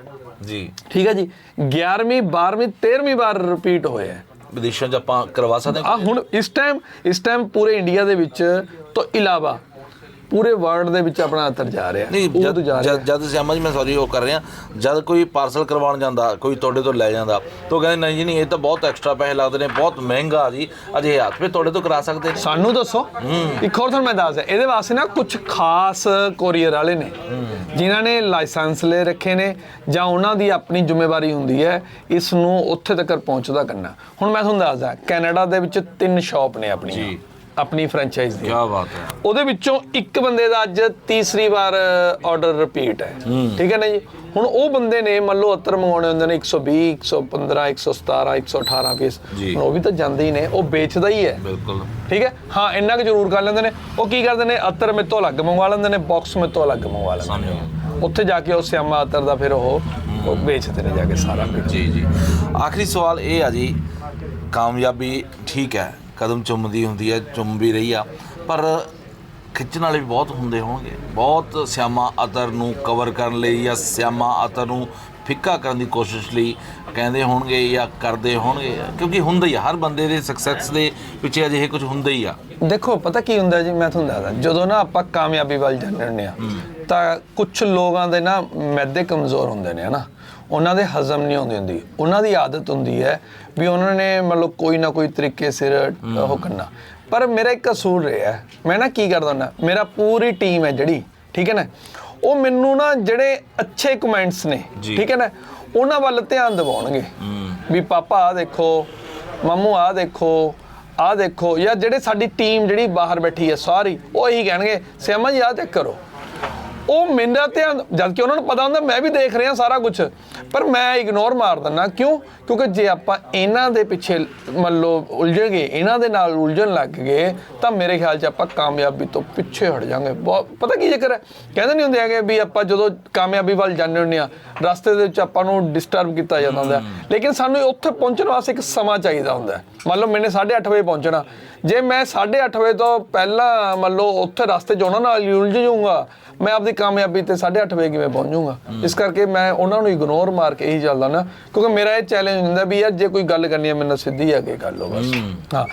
ਜੀ। ਠੀਕ ਹੈ ਜੀ 11ਵੀਂ 12ਵੀਂ 13ਵੀਂ ਵਾਰ ਰਿਪੀਟ ਹੋਇਆ ਹੈ। ਵਿਦੇਸ਼ਾਂ 'ਚ ਆਪਾਂ ਕਰਵਾ ਸਕਦੇ ਹਾਂ? ਆ ਹੁਣ ਇਸ ਟਾਈਮ ਇਸ ਟਾਈਮ ਪੂਰੇ ਇੰਡੀਆ ਦੇ ਵਿੱਚ ਤੋਂ ਇਲਾਵਾ ਪੂਰੇ ਵਰਲਡ ਦੇ ਵਿੱਚ ਆਪਣਾ ਅਤਰ ਜਾ ਰਿਹਾ। ਨਹੀਂ ਜਦ ਤੋਂ ਜਦ ਸਿਆਮਾ ਜੀ ਮੈਂ ਸੌਰੀ ਉਹ ਕਰ ਰਿਹਾ। ਜਦ ਕੋਈ ਪਾਰਸਲ ਕਰਵਾਉਣ ਜਾਂਦਾ ਕੋਈ ਤੁਹਾਡੇ ਤੋਂ ਲੈ ਜਾਂਦਾ ਤਾਂ ਕਹਿੰਦੇ ਨਹੀਂ ਜੀ ਨਹੀਂ ਇਹ ਤਾਂ ਬਹੁਤ ਐਕਸਟਰਾ ਪੈਸੇ ਲੱਗਦੇ ਨੇ ਬਹੁਤ ਮਹਿੰਗਾ ਜੀ। ਅਜੇ ਹੱਥ ਫਿਰ ਤੁਹਾਡੇ ਤੋਂ ਕਰਾ ਸਕਦੇ ਨੇ। ਸਾਨੂੰ ਦੱਸੋ। ਇੱਕ ਹੋਰ ਤੁਹਾਨੂੰ ਮੈਂ ਦੱਸਦਾ ਇਹਦੇ ਵਾਸਤੇ ਨਾ ਕੁਝ ਖਾਸ ਕੋਰੀਅਰ ਵਾਲੇ ਨੇ ਜਿਨ੍ਹਾਂ ਨੇ ਲਾਇਸੈਂਸ ਲੈ ਰੱਖੇ ਨੇ ਜਾਂ ਉਹਨਾਂ ਦੀ ਆਪਣੀ ਜ਼ਿੰਮੇਵਾਰੀ ਹੁੰਦੀ ਹੈ ਇਸ ਨੂੰ ਉੱਥੇ ਤੱਕ ਪਹੁੰਚਦਾ ਕਰਨਾ। ਹੁਣ ਮੈਂ ਤੁਹਾਨੂੰ ਦੱਸਦਾ ਕੈਨੇਡਾ ਦੇ ਵਿੱਚ ਤਿੰਨ ਸ਼ਾਪ ਨੇ ਆਪਣੀਆਂ। ਜੀ। ਆਪਣੀ ਫਰੈਂਚਾਈਜ਼ ਦੀ। ਕੀ ਬਾਤ ਹੈ। ਉਹਦੇ ਵਿੱਚੋਂ ਇੱਕ ਬੰਦੇ ਦਾ ਅੱਜ ਤੀਸਰੀ ਵਾਰ ਆਰਡਰ ਰਿਪੀਟ ਹੈ। ਠੀਕ ਹੈ ਨਾ ਜੀ? ਹੁਣ ਉਹ ਬੰਦੇ ਨੇ ਮੰਨ ਲਓ ਅਤਰ ਮੰਗਾਉਣੇ ਹੁੰਦੇ ਨੇ 120 115 117 118 ਪੀਸ ਉਹ ਵੀ ਤਾਂ ਜਾਂਦੇ ਹੀ ਨੇ ਉਹ ਵੇਚਦਾ ਹੀ ਹੈ। ਬਿਲਕੁਲ। ਠੀਕ ਹੈ? ਹਾਂ ਇੰਨਾ ਕੁ ਜ਼ਰੂਰ ਕਰ ਲੈਂਦੇ ਨੇ। ਉਹ ਕੀ ਕਰਦੇ ਨੇ? ਅਤਰ ਮੇਰੇ ਤੋਂ ਅਲੱਗ ਮੰਗਵਾ ਲੈਂਦੇ ਨੇ ਬਾਕਸ ਮੇਰੇ ਤੋਂ ਅਲੱਗ ਮੰਗਵਾ ਲੈਂਦੇ ਨੇ। ਉੱਥੇ ਜਾ ਕੇ ਉਹ ਸਿਆਮਾ ਅਤਰ ਦਾ ਫਿਰ ਉਹ ਉਹ ਵੇਚਦੇ ਨੇ ਜਾ ਕੇ ਸਾਰਾ ਜੀ ਜੀ। ਆਖਰੀ ਸਵਾਲ ਇਹ ਆ ਜੀ ਕਾਮਯਾਬੀ ਠੀਕ ਹੈ ਕਦਮ ਚੁੰਮਦੀ ਹੁੰਦੀ ਹੈ ਚੁੰਮ ਵੀ ਰਹੀ ਆ। ਪਰ ਖਿੱਚਣ ਵਾਲੇ ਵੀ ਬਹੁਤ ਹੁੰਦੇ ਹੋਣਗੇ। ਬਹੁਤ ਸਿਆਮਾ ਅਤਰ ਨੂੰ ਕਵਰ ਕਰਨ ਲਈ ਜਾਂ ਸਿਆਮਾ ਅਤਰ ਨੂੰ ਫਿੱਕਾ ਕਰਨ ਦੀ ਕੋਸ਼ਿਸ਼ ਲਈ ਕਹਿੰਦੇ ਹੋਣਗੇ ਜਾਂ ਕਰਦੇ ਹੋਣਗੇ। ਕਿਉਂਕਿ ਹੁੰਦਾ ਹੀ ਆ ਹਰ ਬੰਦੇ ਦੇ ਸਕਸੈਸ ਦੇ ਪਿੱਛੇ ਅਜਿਹੇ ਕੁਝ ਹੁੰਦਾ ਹੀ ਆ। ਦੇਖੋ ਪਤਾ ਕੀ ਹੁੰਦਾ ਜੀ ਮੈਂ ਤੁਹਾਨੂੰ ਦੱਸਦਾ। ਜਦੋਂ ਨਾ ਆਪਾਂ ਕਾਮਯਾਬੀ ਵੱਲ ਜਾਂਦੇ ਹੁੰਦੇ ਆ ਤਾਂ ਕੁਝ ਲੋਕਾਂ ਦੇ ਨਾ ਮੈਦੇ ਕਮਜ਼ੋਰ ਹੁੰਦੇ ਨੇ ਹਨਾ? ਉਹਨਾਂ ਦੇ ਹਜ਼ਮ ਨਹੀਂ ਆਉਂਦੀ ਹੁੰਦੀ। ਉਹਨਾਂ ਦੀ ਆਦਤ ਹੁੰਦੀ ਹੈ ਵੀ ਉਹਨਾਂ ਨੇ ਮਤਲਬ ਕੋਈ ਨਾ ਕੋਈ ਤਰੀਕੇ ਸਿਰ ਉਹ ਕਰਨਾ। ਪਰ ਮੇਰਾ ਇੱਕ ਅਸੂਲ ਰਿਹਾ। ਮੈਂ ਨਾ ਕੀ ਕਰਦਾ ਹੁੰਦਾ ਮੇਰਾ ਪੂਰੀ ਟੀਮ ਹੈ ਜਿਹੜੀ ਠੀਕ ਹੈ ਨਾ? ਉਹ ਮੈਨੂੰ ਨਾ ਜਿਹੜੇ ਅੱਛੇ ਕਮੈਂਟਸ ਨੇ। ਠੀਕ ਹੈ ਨਾ? ਉਹਨਾਂ ਵੱਲ ਧਿਆਨ ਦਿਵਾਉਣਗੇ। ਵੀ ਪਾਪਾ ਆ ਦੇਖੋ ਮਾਮੂ ਆ ਦੇਖੋ ਆਹ ਦੇਖੋ। ਜਾਂ ਜਿਹੜੇ ਸਾਡੀ ਟੀਮ ਜਿਹੜੀ ਬਾਹਰ ਬੈਠੀ ਹੈ ਸਾਰੀ ਉਹ ਇਹੀ ਕਹਿਣਗੇ ਸਿਆਮਾ ਜੀ ਆਹ ਚੈੱਕ ਕਰੋ। ਉਹ ਮੇਰਾ ਧਿਆਨ ਜਦ ਕਿ ਉਹਨਾਂ ਨੂੰ ਪਤਾ ਹੁੰਦਾ ਮੈਂ ਵੀ ਦੇਖ ਰਿਹਾ ਸਾਰਾ ਕੁਝ ਪਰ ਮੈਂ ਇਗਨੋਰ ਮਾਰ ਦਿੰਦਾ। ਕਿਉਂ? ਕਿਉਂਕਿ ਜੇ ਆਪਾਂ ਇਹਨਾਂ ਦੇ ਪਿੱਛੇ ਮੰਨ ਲਓ ਉਲਝਣ ਗਏ ਇਹਨਾਂ ਦੇ ਨਾਲ ਉਲਝਣ ਲੱਗ ਗਏ ਤਾਂ ਮੇਰੇ ਖਿਆਲ 'ਚ ਆਪਾਂ ਕਾਮਯਾਬੀ ਤੋਂ ਪਿੱਛੇ ਹਟ ਜਾਾਂਗੇ। ਪਤਾ ਕੀ ਚੱਕਰ ਹੈ? ਕਹਿੰਦੇ ਨਹੀਂ ਹੁੰਦੇ ਹੈਗੇ ਵੀ ਆਪਾਂ ਜਦੋਂ ਕਾਮਯਾਬੀ ਵੱਲ ਜਾਂਦੇ ਹੁੰਦੇ ਆ ਰਸਤੇ ਦੇ ਵਿੱਚ ਆਪਾਂ ਨੂੰ ਡਿਸਟਰਬ ਕੀਤਾ ਜਾਂਦਾ ਹੁੰਦਾ। ਲੇਕਿਨ ਸਾਨੂੰ ਉੱਥੇ ਪਹੁੰਚਣ ਵਾਸਤੇ ਇੱਕ ਸਮਾਂ ਚਾਹੀਦਾ ਹੁੰਦਾ। ਮੰਨ ਲਓ ਮੈਨੇ 8:30 ਵਜੇ ਪਹੁੰਚਣਾ। ਜੇ ਮੈਂ 8:30 ਵਜੇ ਤੋਂ ਪਹਿਲਾਂ ਮੰਨ ਲਓ ਉੱਥੇ ਰਸਤੇ 'ਚ ਉਹਨਾਂ ਨਾਲ ਉਲਝ ਜਾਊਂਗਾ ਮੈਂ ਆਪਦੀ ਕਾਮਯਾਬੀ ਤੇ 8:30 ਵਜੇ ਕਿਵੇਂ ਪਹੁੰਚੂਗਾ? ਇਸ ਕਰਕੇ ਮੈਂ ਉਹਨਾਂ ਨੂੰ ਇਗਨੋਰ ਮਾਰ ਕੇ ਹੀ ਚੱਲਦਾ ਨਾ ਕਿਉਂਕਿ ਮੇਰਾ ਇਹ ਚੈਲੰਜ ਹੁੰਦਾ ਵੀ ਯਾਰ ਜੇ ਕੋਈ ਗੱਲ ਕਰਨੀ ਹੈ ਮੇਰੇ ਨਾਲ ਸਿੱਧੀ ਆ ਕੇ ਕਰ ਲਓ ਬਸ। ਹਾਂ।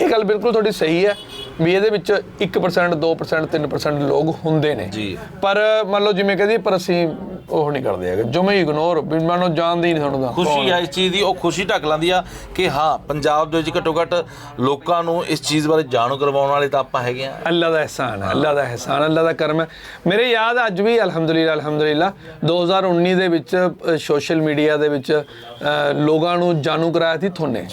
ਇਹ ਗੱਲ ਬਿਲਕੁਲ ਤੁਹਾਡੀ ਸਹੀ ਹੈ। ਵੀ ਇਹਦੇ ਵਿੱਚ 1% 2% 3% ਲੋਕ ਹੁੰਦੇ ਨੇ। ਜੀ। ਪਰ ਮੰਨ ਲਓ ਜਿਵੇਂ ਕਹਦੀ ਪਰ ਅਸੀਂ ਉਹ ਨਹੀਂ ਕਰਦੇ ਹੈਗੇ ਜੋ ਮੈਂ ਇਗਨੋਰ ਵੀ ਮੰਨ ਲਓ ਜਾਣਦੇ ਹੀ ਨਹੀਂ ਤੁਹਾਨੂੰ ਤਾਂ। ਖੁਸ਼ੀ ਆ ਇਸ ਚੀਜ਼ ਦੀ ਉਹ ਖੁਸ਼ੀ ਢੱਕ ਲੈਂਦੀ ਆ ਕਿ ਹਾਂ ਪੰਜਾਬ ਦੇ ਵਿੱਚ ਘੱਟੋ ਘੱਟ ਲੋਕਾਂ ਨੂੰ ਇਸ ਚੀਜ਼ ਬਾਰੇ ਜਾਣੂ ਕਰਵਾਉਣ ਵਾਲੇ ਤਾਂ ਆਪਾਂ ਹੈਗੇ ਆ। ਅੱਲਾ ਦਾ ਅਹਿਸਾਨ ਹੈ ਅੱਲਾ ਦਾ ਅਹਿਸਾਨ ਅੱਲਾ ਦਾ ਕਰਮ ਹੈ। ਮੇਰੇ ਯਾਦ ਅੱਜ ਵੀ ਅਲਹਮਦੁਲਿਲਾ ਅਲਹਮਦੁਲਿਲਾ 2019 ਦੇ ਵਿੱਚ ਸੋਸ਼ਲ ਮੀਡੀਆ ਦੇ ਵਿੱਚ ਲੋਕਾਂ ਨੂੰ ਜਾਣੂ ਕਰਾਇਆ ਸੀ ਥੋਨੇ।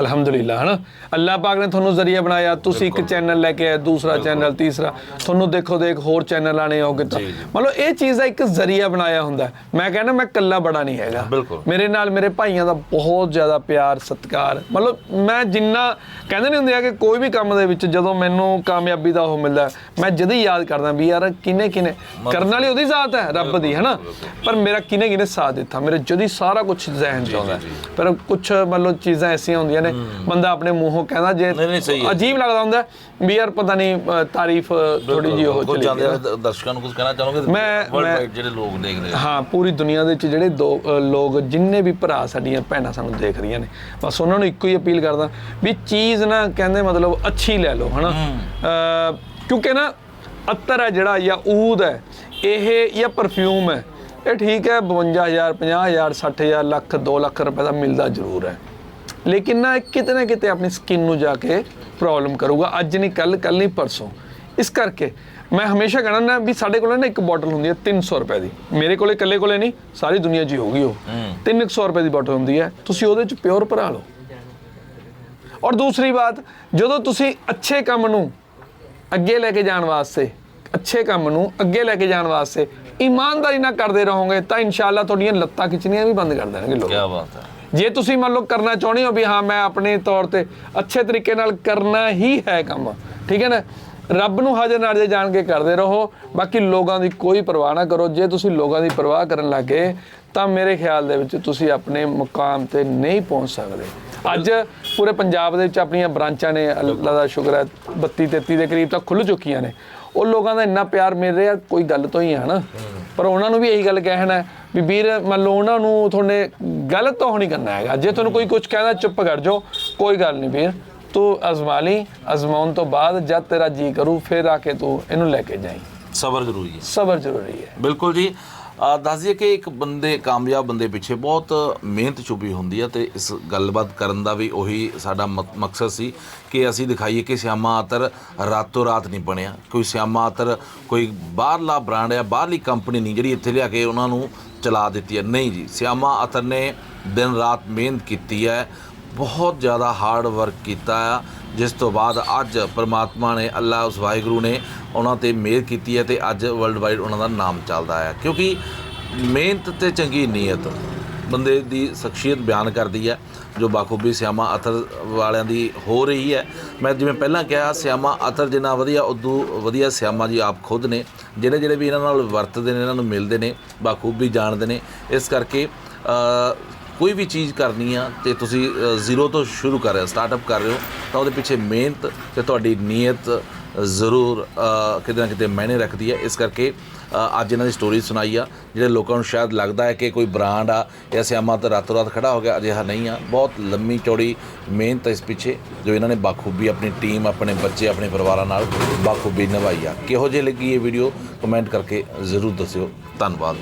ਅਲਹਮਦੁਲਿਲਾ ਹਨਾ? ਅੱਲਾ ਪਾਕ ਨੇ ਤੁਹਾਨੂੰ ਜ਼ਰੀਆ ਬਣਾਇਆ ਤੁਸੀਂ ਇੱਕ ਚੈਨਲ ਲੈ ਕੇ ਆਏ ਦੂਸਰਾ ਚੈਨਲ ਤੀਸਰਾ। ਤੁਹਾਨੂੰ ਦੇਖੋ ਦੇਖ ਹੋਰ ਚੈਨਲ ਆਣੇ ਹੋਗੇ ਤਾਂ ਮਤਲਬ ਇਹ ਚੀਜ਼ ਦਾ ਇੱਕ ਜ਼ਰੀਆ ਬਣਾਇਆ ਹੁੰਦਾ ਹੈ। ਮੈਂ ਕਹਿੰਦਾ ਮੈਂ ਕੱਲਾ ਬੜਾ ਨਹੀਂ ਹੈਗਾ। ਮੇਰੇ ਨਾਲ ਮੇਰੇ ਭਾਈਆਂ ਦਾ ਬਹੁਤ ਜ਼ਿਆਦਾ ਪਿਆਰ ਸਤਿਕਾਰ। ਮਤਲਬ ਮੈਂ ਜਿੰਨਾ ਕਹਿੰਦੇ ਨਹੀਂ ਹੁੰਦੇ ਆ ਕਿ ਕੋਈ ਵੀ ਕੰਮ ਦੇ ਵਿੱਚ ਜਦੋਂ ਮੈਨੂੰ ਕਾਮਯਾਬੀ ਦਾ ਉਹ ਮਿਲਦਾ ਮੈਂ ਜਦ ਹੀ ਯਾਦ ਕਰਦਾ ਵੀ ਯਾਰ ਕਿਨੇ ਕਿਨੇ ਕਰਨ ਵਾਲੀ ਉਹਦੀ ਜ਼ਾਤ ਹੈ ਰੱਬ ਦੀ ਹੈਨਾ? ਪਰ ਮੇਰਾ ਕਿਨੇ ਕਿਨੇ ਸਾਥ ਦਿੱਤਾ? ਮੇਰੇ ਜਦ ਹੀ ਸਾਰਾ ਕੁਝ ਜ਼ਹਿਨ ਚ ਆਉਂਦਾ ਹੈ। ਪਰ ਕੁਝ ਮਤਲਬ ਚੀਜ਼ਾਂ ਐਸੀਆਂ ਹੁੰਦੀਆਂ ਨੇ ਬੰਦਾ ਆਪਣੇ ਮੂੰਹੋਂ ਕਹਿੰਦਾ ਜੇ ਹੈ। ਅਜੀਬ ਲੱਗਦਾ ਹੁੰਦਾ ਹੈ ਵੀ ਯਾਰ ਪਤਾ ਨਹੀਂ ਤਾਰੀਫ ਥੋੜੀ ਜਿਹੀ ਉਹ ਚਲੀ ਜਾਂਦੇ ਦਰਸ਼ਕਾਂ ਨੂੰ ਕੁਝ ਕਹਿਣਾ ਚਾਹੋਗੇ? ਮੈਂ- wide ਜਿਹੜੇ ਲੋਕ ਦੇਖ ਰਹੇ ਆ। ਹਾਂ ਪੂਰੀ ਦੁਨੀਆ ਦੇ ਵਿੱਚ ਜਿਹੜੇ ਦੋ ਲੋਕ ਜਿੰਨੇ ਵੀ ਭਰਾ ਸਾਡੀਆਂ ਭੈਣਾਂ ਸਾਨੂੰ ਦੇਖ ਰਹੀਆਂ ਨੇ ਬਸ ਉਹਨਾਂ ਨੂੰ ਇੱਕੋ ਹੀ ਅਪੀਲ ਕਰਦਾ ਵੀ ਚੀਜ਼ ਨਾ ਕਹਿੰਦੇ ਮਤਲਬ ਅੱਛੀ ਲੈ ਲਓ ਹਨਾ? ਕਿਉਂਕਿ ਨਾ ਅਤਰ ਹੈ ਜਿਹੜਾ ਜਾਂ ਊਦ ਹੈ ਇਹ ਜਾਂ ਪਰਫਿਊਮ ਹੈ ਇਹ ਠੀਕ ਹੈ 52000 50000 60000 ਲੱਖ 2 ਲੱਖ ਰੁਪਏ ਦਾ ਮਿਲਦਾ ਜ਼ਰੂਰ ਹੈ। ਲੇਕਿਨ ਨਾ ਕਿਤੇ ਨਾ ਕਿਤੇ ਆਪਣੀ ਸਕਿਨ ਨੂੰ ਜਾ ਕੇ ਪ੍ਰੋਬਲਮ ਕਰੂਗਾ। ਅੱਜ ਨਹੀਂ ਕੱਲ ਕੱਲ ਨਹੀਂ ਪਰਸੋਂ। ਇਸ ਕਰਕੇ ਮੈਂ ਹਮੇਸ਼ਾ ਕਹਿਣਾ ਨਾ ਵੀ ਸਾਡੇ ਕੋਲ ਨਾ ਇੱਕ ਬੋਟਲ ਹੁੰਦੀ ਹੈ 300 ਰੁਪਏ ਦੀ। ਮੇਰੇ ਕੋਲੇ ਇਕੱਲੇ ਕੋਲੇ ਨਹੀਂ ਸਾਰੀ ਦੁਨੀਆ 'ਚ ਹੀ ਹੋਊਗੀ ਉਹ। 300 ਰੁਪਏ ਦੀ ਬੋਟਲ ਹੁੰਦੀ ਹੈ। ਤੁਸੀਂ ਉਹਦੇ 'ਚ ਪਿਓਰ ਭਰਾ ਲਓ। ਔਰ ਦੂਸਰੀ ਬਾਤ ਜਦੋਂ ਤੁਸੀਂ ਅੱਛੇ ਕੰਮ ਨੂੰ ਅੱਗੇ ਲੈ ਕੇ ਜਾਣ ਵਾਸਤੇ ਅੱਛੇ ਕੰਮ ਨੂੰ ਅੱਗੇ ਲੈ ਕੇ ਜਾਣ ਵਾਸਤੇ ਇਮਾਨਦਾਰੀ ਨਾਲ ਕਰਦੇ ਰਹੋਗੇ ਤਾਂ ਇਨਸ਼ਾਅੱਲਾ ਤੁਹਾਡੀਆਂ ਲੱਤਾਂ ਖਿੱਚਣੀਆਂ ਵੀ ਬੰਦ ਕਰ ਦੇਣਗੇ ਲੋਕ। ਕੀ ਬਾਤ ਹੈ। ਜੇ ਤੁਸੀਂ ਮੰਨ ਲਓ ਕਰਨਾ ਚਾਹੁੰਦੇ ਹੋ ਵੀ ਹਾਂ, ਮੈਂ ਆਪਣੇ ਤੌਰ ਤੇ ਅੱਛੇ ਤਰੀਕੇ ਨਾਲ ਕਰਨਾ ਹੀ ਹੈ ਕੰਮ, ਠੀਕ ਹੈ ਨਾ? ਰੱਬ ਨੂੰ ਹਾਜ਼ਰ ਨਾਜ਼ਰ ਜਾਣ ਕੇ ਕਰਦੇ ਰਹੋ, ਬਾਕੀ ਲੋਕਾਂ ਦੀ ਕੋਈ ਪਰਵਾਹ ਨਾ ਕਰੋ। ਜੇ ਤੁਸੀਂ ਲੋਕਾਂ ਦੀ ਪਰਵਾਹ ਕਰਨ ਲੱਗੇ, ਤਾਂ ਮੇਰੇ ਖਿਆਲ ਦੇ ਵਿੱਚ ਤੁਸੀਂ ਆਪਣੇ ਮੁਕਾਮ ਤੇ ਨਹੀਂ ਪਹੁੰਚ ਸਕਦੇ। ਅੱਜ ਪੂਰੇ ਪੰਜਾਬ ਦੇ ਵਿੱਚ ਆਪਣੀਆਂ ਬ੍ਰਾਂਚਾਂ ਨੇ, ਅੱਲਾ ਦਾ ਸ਼ੁਕਰ ਹੈ 32 33 ਦੇ ਕਰੀਬ ਤਾਂ ਖੁੱਲ ਚੁੱਕੀਆਂ ਨੇ। ਉਹ ਲੋਕਾਂ ਦਾ ਇੰਨਾ ਪਿਆਰ ਮਿਲ ਰਿਹਾ, ਕੋਈ ਗੱਲ ਤੋਂ ਹੀ ਹੈ ਨਾ। ਪਰ ਉਹਨਾਂ ਨੂੰ ਵੀ ਇਹੀ ਗੱਲ ਕਹਿਣਾ ਹੈ ਵੀ ਵੀਰ ਮੰਨ ਲਓ ਉਹਨਾਂ ਨੂੰ ਤੁਹਾਨੇ ਗਲਤ ਉਹ ਨਹੀਂ ਕਰਨਾ ਹੈਗਾ। ਜੇ ਤੁਹਾਨੂੰ ਕੋਈ ਕੁਝ ਕਹਿੰਦਾ ਚੁੱਪ ਕਰ ਜਾਓ ਕੋਈ ਗੱਲ ਨਹੀਂ ਵੀਰ। ਤੂੰ ਅਜ਼ਮਾ ਲਈ ਅਜ਼ਮਾਉਣ ਤੋਂ ਬਾਅਦ ਜਦ ਤੇਰਾ ਜੀ ਕਰੂ ਫਿਰ ਆ ਕੇ ਤੂੰ ਇਹਨੂੰ ਲੈ ਕੇ ਜਾਈਂ। ਸਬਰ ਜ਼ਰੂਰੀ ਹੈ। ਸਬਰ ਜ਼ਰੂਰੀ ਹੈ। ਬਿਲਕੁਲ ਜੀ। ਦੱਸ ਦਈਏ ਕਿ ਇੱਕ ਬੰਦੇ, ਕਾਮਯਾਬ ਬੰਦੇ ਪਿੱਛੇ ਬਹੁਤ ਮਿਹਨਤ ਛੁਪੀ ਹੁੰਦੀ ਹੈ ਤੇ ਇਸ ਗੱਲਬਾਤ ਕਰਨ ਦਾ ਵੀ ਉਹੀ ਸਾਡਾ ਮ- ਮਕਸਦ ਸੀ ਕਿ ਅਸੀਂ ਦਿਖਾਈਏ ਕਿ ਸਿਆਮਾ ਆਤਰ ਰਾਤੋਂ ਰਾਤ ਨਹੀਂ ਬਣਿਆ। ਕੋਈ ਸਿਆਮਾ ਆਤਰ ਕੋਈ ਬਾਹਰਲਾ ਬ੍ਰਾਂਡ ਹੈ ਬਾਹਰਲੀ ਕੰਪਨੀ ਨਹੀਂ ਜਿਹੜੀ ਇੱਥੇ ਲਿਆ ਕੇ ਉਹਨਾਂ ਨੂੰ ਚਲਾ ਦਿੱਤੀ ਹੈ ਨਹੀਂ ਜੀ, ਸਿਆਮਾ ਆਤਰ ਨੇ ਦਿਨ ਰਾਤ ਮਿਹਨਤ ਕੀਤੀ ਹੈ। ਬਹੁਤ ਜ਼ਿਆਦਾ ਹਾਰਡ ਵਰਕ ਕੀਤਾ ਆ, ਜਿਸ ਤੋਂ ਬਾਅਦ ਅੱਜ ਪ੍ਰਮਾਤਮਾ ਨੇ ਅੱਲਾ ਉਸ ਵਾਹਿਗੁਰੂ ਨੇ ਉਹਨਾਂ ਤੇ ਮਿਹਰ ਕੀਤੀ ਹੈ ਤੇ ਅੱਜ ਵਰਲਡ ਵਾਈਡ ਉਹਨਾਂ ਦਾ ਨਾਮ ਚੱਲਦਾ ਆ। ਕਿਉਂਕਿ ਮਿਹਨਤ ਤੇ ਚੰਗੀ ਨੀਅਤ ਬੰਦੇ ਦੀ ਸ਼ਖਸੀਅਤ ਬਿਆਨ ਕਰਦੀ ਹੈ, ਜੋ ਬਾਖੂਬੀ ਸਿਆਮਾ ਅਤਰ ਵਾਲਿਆਂ ਦੀ ਹੋ ਰਹੀ ਹੈ। ਮੈਂ ਜਿਵੇਂ ਪਹਿਲਾਂ ਕਿਹਾ, ਸਿਆਮਾ ਅਤਰ ਜਿੰਨਾ ਵਧੀਆ, ਉਦੋਂ ਵਧੀਆ ਸਿਆਮਾ ਜੀ ਆਪ ਖੁਦ ਨੇ ਜਿਹੜੇ ਜਿਹੜੇ ਵੀ ਇਹਨਾਂ ਨਾਲ ਵਰਤਦੇ ਨੇ, ਇਹਨਾਂ ਨੂੰ ਮਿਲਦੇ ਨੇ, ਬਾਖੂਬੀ ਜਾਣਦੇ ਨੇ। ਇਸ ਕਰਕੇ ਕੋਈ ਵੀ ਚੀਜ਼ ਕਰਨੀ ਆ ਤੇ ਤੁਸੀਂ ਜ਼ੀਰੋ ਤੋਂ ਸ਼ੁਰੂ ਕਰ ਰਹੇ ਹੋ ਸਟਾਰਟਅਪ ਕਰ ਰਹੇ ਹੋ, ਤਾਂ ਉਹਦੇ ਪਿੱਛੇ ਮਿਹਨਤ ਤੇ ਤੁਹਾਡੀ ਨੀਅਤ ਜ਼ਰੂਰ ਕਿਤੇ ਨਾ ਕਿਤੇ ਮਾਇਨੇ ਰੱਖਦੀ ਹੈ। ਇਸ ਕਰਕੇ ਅੱਜ ਇਹਨਾਂ ਦੀ ਸਟੋਰੀ ਸੁਣਾਈ ਆ, ਜਿਹੜੇ ਲੋਕਾਂ ਨੂੰ ਸ਼ਾਇਦ ਲੱਗਦਾ ਹੈ ਕਿ ਕੋਈ ਬ੍ਰਾਂਡ ਆ ਜਾਂ ਸਿਆਮਾ ਤਾਂ ਰਾਤੋਂ ਰਾਤ ਖੜਾ ਹੋ ਗਿਆ, ਅਜਿਹਾ ਨਹੀਂ ਆ। ਬਹੁਤ ਲੰਮੀ ਚੌੜੀ ਮਿਹਨਤ ਹੈ ਇਸ ਪਿੱਛੇ, ਜੋ ਇਹਨਾਂ ਨੇ ਬਾਖੂਬੀ ਆਪਣੀ ਟੀਮ ਆਪਣੇ ਬੱਚੇ, ਆਪਣੇ ਪਰਿਵਾਰਾਂ ਨਾਲ ਬਾਖੂਬੀ ਨਿਭਾਈ ਆ। ਕਿਹੋ ਜਿਹੀ ਲੱਗੀ ਇਹ ਵੀਡੀਓ ਕਮੈਂਟ ਕਰਕੇ ਜ਼ਰੂਰ ਦੱਸਿਓ। ਧੰਨਵਾਦ।